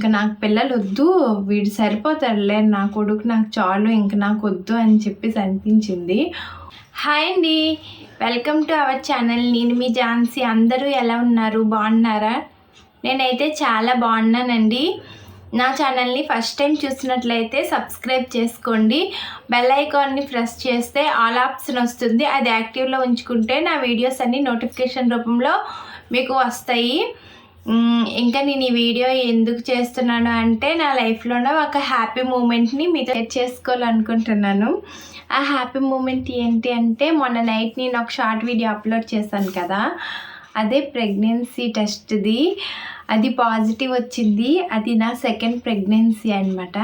ఇంకా నాకు పిల్లలు వద్దు వీడు సరిపోతారులే నా కొడుకు నాకు చాలు ఇంక నాకు వద్దు అని చెప్పేసి అనిపించింది. హాయ్ అండి వెల్కమ్ టు అవర్ ఛానల్. నేను మీ ఝాన్సీ. అందరూ ఎలా ఉన్నారు? బాగున్నారా? నేనైతే చాలా బాగున్నానండి. నా ఛానల్ని ఫస్ట్ టైం చూసినట్లయితే సబ్స్క్రైబ్ చేసుకోండి. బెల్ ఐకాన్ని ప్రెస్ చేస్తే ఆల్ ఆప్షన్ వస్తుంది. అది యాక్టివ్లో ఉంచుకుంటే నా వీడియోస్ అన్నీ నోటిఫికేషన్ రూపంలో మీకు వస్తాయి. ఇంకా నేను ఈ వీడియో ఎందుకు చేస్తున్నాను అంటే నా లైఫ్లోనే ఒక హ్యాపీ మూమెంట్ని మీతో షేర్ చేసుకోవాలనుకుంటున్నాను. ఆ హ్యాపీ మూమెంట్ ఏంటి అంటే మొన్న నైట్ నేను ఒక షార్ట్ వీడియో అప్లోడ్ చేశాను కదా అదే ప్రెగ్నెన్సీ టెస్ట్ది. అది పాజిటివ్ వచ్చింది అది నా సెకండ్ ప్రెగ్నెన్సీ అనమాట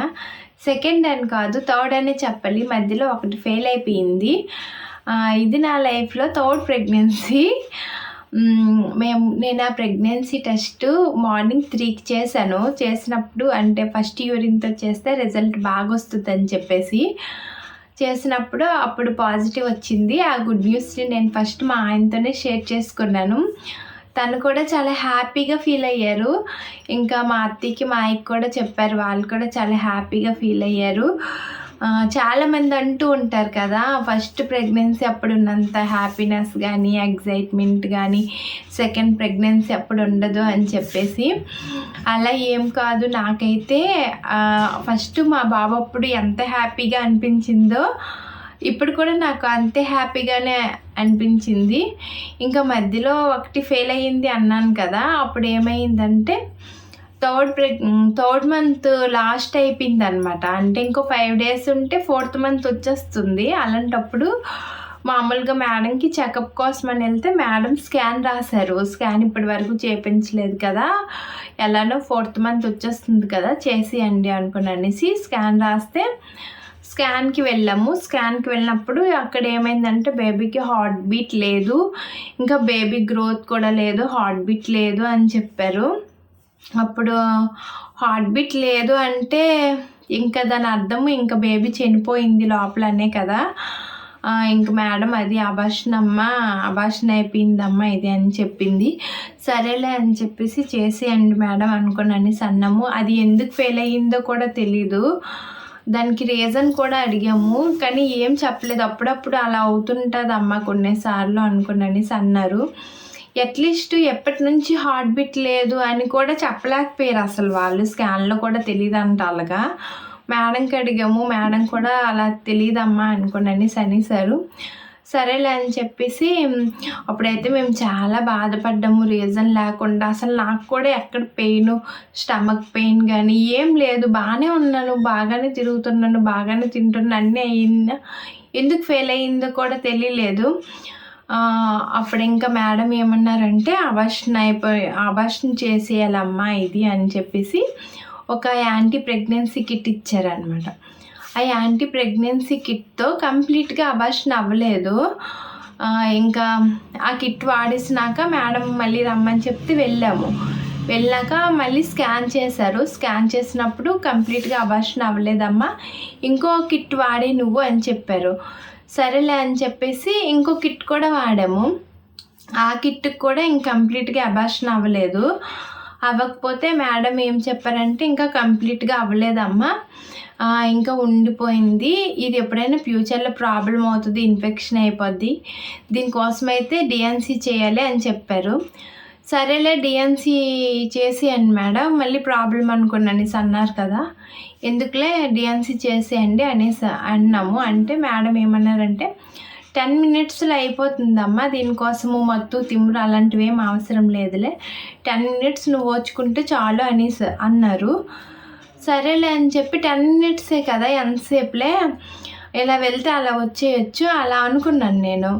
సెకండ్ అని కాదు థర్డ్ అనే చెప్పాలి మధ్యలో ఒకటి ఫెయిల్ అయిపోయింది. ఇది నా లైఫ్లో థర్డ్ ప్రెగ్నెన్సీ. మేము నేను ఆ ప్రెగ్నెన్సీ టెస్ట్ మార్నింగ్ త్రీకి చేశాను. చేసినప్పుడు అంటే ఫస్ట్ యూరిన్తో చేస్తే రిజల్ట్ బాగా వస్తుంది అని చెప్పేసి చేసినప్పుడు అప్పుడు పాజిటివ్ వచ్చింది. ఆ గుడ్ న్యూస్ని నేను ఫస్ట్ మా ఆయనతోనే షేర్ చేసుకున్నాను. తను కూడా చాలా హ్యాపీగా ఫీల్ అయ్యారు. ఇంకా మా అత్తకి మా ఆయనకి కూడా చెప్పారు. వాళ్ళు కూడా చాలా హ్యాపీగా ఫీల్ అయ్యారు. చాలామంది అంటూ ఉంటారు కదా ఫస్ట్ ప్రెగ్నెన్సీ అప్పుడు ఉన్నంత హ్యాపీనెస్ కానీ ఎగ్జైట్మెంట్ కానీ సెకండ్ ప్రెగ్నెన్సీ అప్పుడు ఉండదు అని చెప్పేసి. అలా ఏం కాదు నాకైతే ఫస్ట్ మా బాబు అప్పుడు ఎంత హ్యాపీగా అనిపించిందో ఇప్పుడు కూడా నాకు అంతే హ్యాపీగానే అనిపించింది. ఇంకా మధ్యలో ఒకటి ఫెయిల్ అయ్యింది అన్నాను కదా అప్పుడు ఏమైందంటే third preg third month last అయిపోయింది అనమాట అంటే ఇంకో ఫైవ్ డేస్ ఉంటే ఫోర్త్ మంత్ వచ్చేస్తుంది. అలాంటప్పుడు మామూలుగా మేడంకి చెకప్ కోసం అని వెళ్తే మేడం స్కాన్ రాశారు. స్కాన్ ఇప్పటి వరకు చేయించలేదు కదా. ఎలానో ఫోర్త్ మంత్ వచ్చేస్తుంది కదా చేసేయండి అనుకుని అనేసి స్కాన్ రాస్తే స్కాన్కి వెళ్ళాము. స్కాన్కి వెళ్ళినప్పుడు అక్కడ ఏమైందంటే బేబీకి హార్ట్ బీట్ లేదు. ఇంకా బేబీ గ్రోత్ కూడా లేదు హార్ట్ బీట్ లేదు అని చెప్పారు. అప్పుడు హార్ట్ బీట్ లేదు అంటే ఇంకా దాని అర్థము ఇంకా బేబీ చనిపోయింది లోపలనే కదా. ఇంక మేడం అది అభాషణమ్మ అభాషణ అయిపోయిందమ్మా ఇది అని చెప్పింది. సరేలే అని చెప్పేసి చేసేయండి మేడం అనుకున్నాను సన్నము అది ఎందుకు ఫెయిల్ అయ్యిందో కూడా తెలీదు. దానికి రీజన్ కూడా అడిగాము కానీ ఏం చెప్పలేదు. అప్పుడప్పుడు అలా అవుతుంటుంది అమ్మ కొన్నిసార్లు అనుకున్నాను అన్నారు అట్లీస్ట్ ఎప్పటి నుంచి హార్ట్ బీట్ లేదు అని కూడా చెప్పలేకపోయారు అసలు వాళ్ళు. స్కాన్లో కూడా తెలియదు అంట అలాగా మేడంకి అడిగాము మేడం కూడా అలా తెలియదమ్మా అనుకున్నాను అనేసారు సరేలే అని చెప్పేసి అప్పుడైతే మేము చాలా బాధపడ్డాము. రీజన్ లేకుండా అసలు నాకు కూడా ఎక్కడ పెయిన్ స్టమక్ పెయిన్ కానీ ఏం లేదు. బాగానే ఉన్నాను బాగానే తిరుగుతున్నాను బాగానే తింటున్నాను. అన్నీ అయిందా? ఎందుకు ఫెయిల్ అయ్యిందో కూడా తెలియలేదు. అప్పుడు ఇంకా మేడం ఏమన్నారంటే అబార్షన్ అయిపోయి అభాషణ చేసేయాలమ్మా ఇది అని చెప్పేసి ఒక యాంటీ ప్రెగ్నెన్సీ కిట్ ఇచ్చారనమాట ఆ యాంటీ ప్రెగ్నెన్సీ కిట్తో కంప్లీట్గా అబార్షన్ అవ్వలేదు ఇంకా ఆ కిట్ వాడేసినాక మేడం మళ్ళీ రమ్మని చెప్తే వెళ్ళాము. వెళ్ళాక మళ్ళీ స్కాన్ చేశారు. స్కాన్ చేసినప్పుడు కంప్లీట్గా అబార్షన్ అవ్వలేదమ్మా ఇంకో కిట్ వాడే నువ్వు అని చెప్పారు. సరేలే అని చెప్పేసి ఇంకో కిట్ కూడా వాడాము. ఆ కిట్కి కూడా ఇంకంప్లీట్గా అబార్షన్ అవ్వలేదు. అవ్వకపోతే మేడం ఏం చెప్పారంటే ఇంకా కంప్లీట్గా అవ్వలేదమ్మా. ఇంకా ఉండిపోయింది. ఇది ఎప్పుడైనా ఫ్యూచర్లో ప్రాబ్లం అవుతుంది ఇన్ఫెక్షన్ అయిపోద్ది. దీనికోసం అయితే డిఎన్సీ చేయాలి అని చెప్పారు. సరేలే డిఎన్సీ చేసేయండి మేడం. మళ్ళీ ప్రాబ్లం అనుకున్నాను అనేసి అన్నారు కదా. ఎందుకులే డిఎన్సీ చేసేయండి అనేసి అన్నాము. అంటే మేడం ఏమన్నారంటే టెన్ మినిట్స్లో అయిపోతుందమ్మా. దీనికోసము మత్తు తిమ్మురు అలాంటివి ఏం అవసరం లేదులే. టెన్ మినిట్స్ నువ్వు ఓచుకుంటే చాలు అనేసి అన్నారు. సరేలే అని చెప్పి టెన్ మినిట్సే కదా ఎంతసేపులే. ఇలా వెళ్తే అలా వచ్చేయచ్చు. అలా అనుకున్నాను నేను.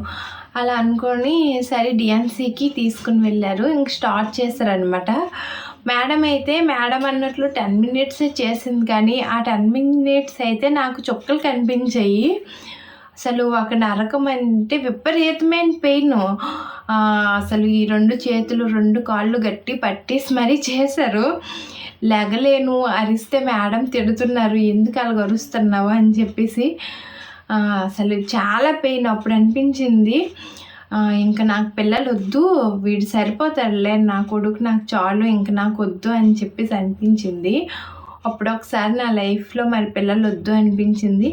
అలా అనుకొని సరే డిఎంసికి తీసుకుని వెళ్ళారు. ఇంక స్టార్ట్ చేశారనమాట మేడం అయితే మేడం అన్నట్లు టెన్ మినిట్స్ చేసింది కానీ ఆ టెన్ మినిట్స్ అయితే నాకు చుక్కలు కనిపించాయి. అసలు ఒక నరకం అంటే విపరీతమైన పెయిన్. అసలు ఈ రెండు చేతులు రెండు కాళ్ళు గట్టి పట్టేసి మరీ చేశారు. లెగలేను అరిస్తే మేడం తిడుతున్నారు ఎందుకు అలా అరుస్తున్నావు అని చెప్పేసి అసలు చాలా పెయిన్ అప్పుడు అనిపించింది. ఇంకా నాకు పిల్లలు వద్దు వీడు సరిపోతాడులే నా కొడుకు నాకు చాలు ఇంక నాకు వద్దు అని చెప్పేసి అనిపించింది. అప్పుడు ఒకసారి నా లైఫ్లో మరి పిల్లలు వద్దు అనిపించింది.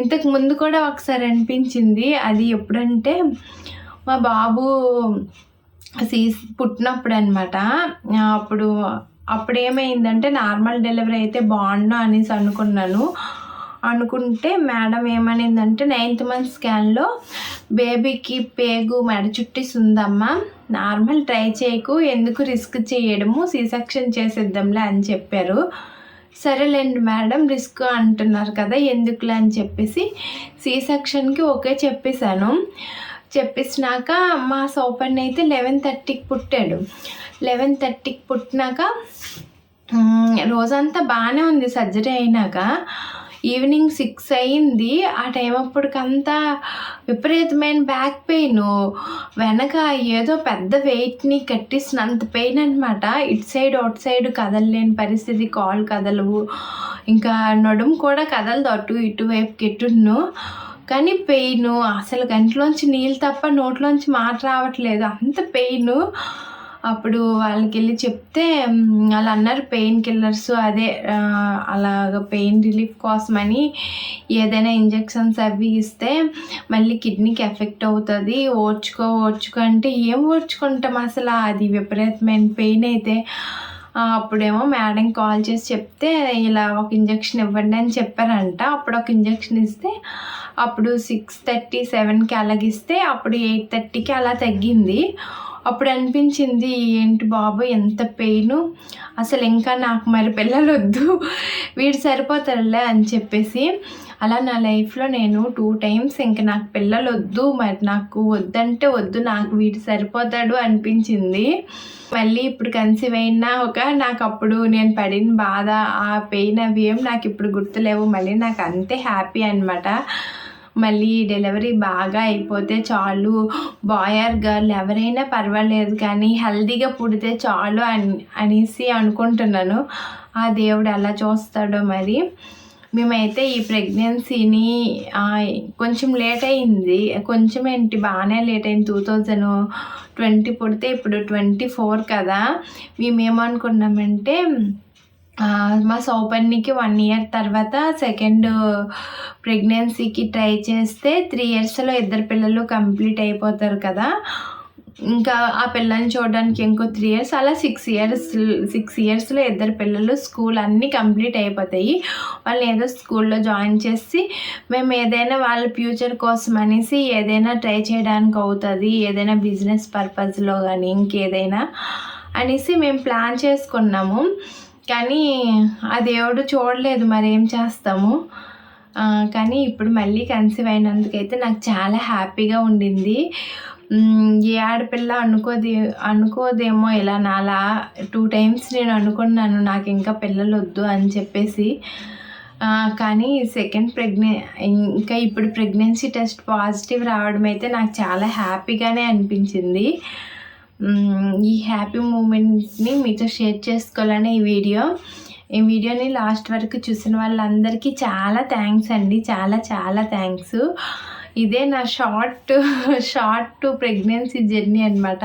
ఇంతకు ముందు కూడా ఒకసారి అనిపించింది. అది ఎప్పుడంటే మా బాబు సీస్ పుట్టినప్పుడు అనమాట అప్పుడు అప్పుడు ఏమైందంటే నార్మల్ డెలివరీ అయితే బాగుండు అనేసి అనుకున్నాను. అనుకుంటే మేడం ఏమనిందంటే నైన్త్ మంత్ స్కాన్లో బేబీకి పేగు మెడ చుట్టిస్ ఉందమ్మా నార్మల్ ట్రై చేయకు ఎందుకు రిస్క్ చేయడము సీసెక్షన్ చేసేద్దాంలే అని చెప్పారు. సరేలేండి మేడం రిస్క్ అంటున్నారు కదా ఎందుకులే అని చెప్పేసి సీసెక్షన్కి ఓకే చెప్పేశాను. చెప్పేసినాక మా సోపన్ అయితే లెవెన్ థర్టీకి పుట్టాడు. లెవెన్ థర్టీకి పుట్టినాక రోజంతా బాగానే ఉంది సర్జరీ అయినాక. ఈవినింగ్ సిక్స్ అయింది. ఆ టైం అప్పటికంతా విపరీతమైన బ్యాక్ పెయిన్ వెనక ఏదో పెద్ద వెయిట్ని కట్టిస్తున్నంత పెయిన్ అనమాట ఇటు సైడ్ అవుట్ సైడ్ కదలలేని పరిస్థితి కాల్ కదలవు. ఇంకా నడుము కూడా కదలదు అటు ఇటువైపు కెట్టును కానీ పెయిన్ అసలు గంటలోంచి నీళ్ళు తప్ప నోట్లోంచి మాట రావట్లేదు. అంత పెయిన్. అప్పుడు వాళ్ళకి వెళ్ళి చెప్తే వాళ్ళు అన్నారు పెయిన్ కిల్లర్స్ అదే అలాగ పెయిన్ రిలీఫ్ కోసమని ఏదైనా ఇంజెక్షన్స్ అవి ఇస్తే మళ్ళీ కిడ్నీకి ఎఫెక్ట్ అవుతుంది. ఓడ్చుకో ఓడ్చుకో అంటే ఏం ఓడ్చుకుంటాం అసలు? అది విపరీతమైన పెయిన్ అయితే. అప్పుడేమో మేడం కాల్ చేసి చెప్తే ఇలా ఒక ఇంజెక్షన్ ఇవ్వండి అని చెప్పారంట. అప్పుడు ఒక ఇంజెక్షన్ ఇస్తే అప్పుడు సిక్స్ థర్టీ సెవెన్కి అలాగిస్తే అప్పుడు ఎయిట్ థర్టీకి అలా తగ్గింది. అప్పుడు అనిపించింది ఏంటి బాబు ఎంత పెయిన్? అసలు ఇంకా నాకు మరి పిల్లలు వద్దు వీడు సరిపోతారులే అని చెప్పేసి అలా నా లైఫ్లో నేను టూ టైమ్స్ ఇంక నాకు పిల్లలు వద్దు మరి నాకు వద్దంటే వద్దు నాకు వీడు సరిపోతాడు అనిపించింది. మళ్ళీ ఇప్పుడు కన్సీవ్ అయినా ఒక నాకు అప్పుడు నేను పడిన బాధ ఆ పెయిన్ అవి ఏం నాకు ఇప్పుడు గుర్తులేవు. మళ్ళీ నాకు అంతే హ్యాపీ అనమాట మళ్ళీ డెలివరీ బాగా అయిపోతే చాలు. బాయ్ ఆర్ గర్ల్ ఎవరైనా పర్వాలేదు కానీ హెల్తీగా పుడితే చాలు అని అనేసి అనుకుంటున్నాను. ఆ దేవుడు ఎలా చూస్తాడో మరి. మేమైతే ఈ ప్రెగ్నెన్సీని కొంచెం లేట్ అయింది. కొంచెం ఏంటి బాగానే లేట్ అయింది. టూ థౌజండ్ ట్వంటీ పుడితే ఇప్పుడు ట్వంటీ ఫోర్ కదా. మేమేమనుకున్నామంటే మా సౌపర్ణికి వన్ ఇయర్ తర్వాత సెకండ్ ప్రెగ్నెన్సీకి ట్రై చేస్తే త్రీ ఇయర్స్లో ఇద్దరు పిల్లలు కంప్లీట్ అయిపోతారు కదా. ఇంకా ఆ పిల్లల్ని చూడడానికి ఇంకో త్రీ ఇయర్స్ అలా సిక్స్ ఇయర్స్ సిక్స్ ఇయర్స్లో ఇద్దరు పిల్లలు స్కూల్ అన్నీ కంప్లీట్ అయిపోతాయి. వాళ్ళని ఏదో స్కూల్లో జాయిన్ చేసి మేము ఏదైనా వాళ్ళ ఫ్యూచర్ కోసం అనేసి ఏదైనా ట్రై చేయడానికి అవుతుంది ఏదైనా బిజినెస్ పర్పస్లో కానీ ఇంకేదైనా అనేసి మేము ప్లాన్ చేసుకున్నాము. కానీ ఆ దేవుడు చూడలేదు మరి ఏం చేస్తాము. కానీ ఇప్పుడు మళ్ళీ కన్సీవ్ అయినందుకైతే నాకు చాలా హ్యాపీగా ఉండింది. ఏ ఆడపిల్ల అనుకోది అనుకోదేమో ఇలా నాలా టూ టైమ్స్ నేను అనుకున్నాను నాకు ఇంకా పిల్లలు వద్దు అని చెప్పేసి. కానీ సెకండ్ ప్రెగ్నె ఇంకా ఇప్పుడు ప్రెగ్నెన్సీ టెస్ట్ పాజిటివ్ రావడం అయితే నాకు చాలా హ్యాపీగానే అనిపించింది. ఈ హ్యాపీ మూమెంట్ని మీతో షేర్ చేసుకోవాలని ఈ వీడియో. ఈ వీడియోని లాస్ట్ వరకు చూసిన వాళ్ళందరికీ చాలా థ్యాంక్స్ అండి. చాలా చాలా థ్యాంక్స్. ఇదే నా షార్ట్ షార్ట్ ప్రెగ్నెన్సీ జర్నీ అనమాట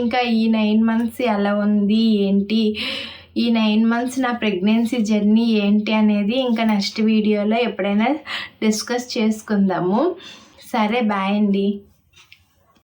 ఇంకా ఈ నైన్ మంత్స్ ఎలా ఉంది ఏంటి ఈ నైన్ మంత్స్ నా ప్రెగ్నెన్సీ జర్నీ ఏంటి అనేది ఇంకా నెక్స్ట్ వీడియోలో ఎప్పుడైనా డిస్కస్ చేసుకుందాము. సరే బాయ్ అండి.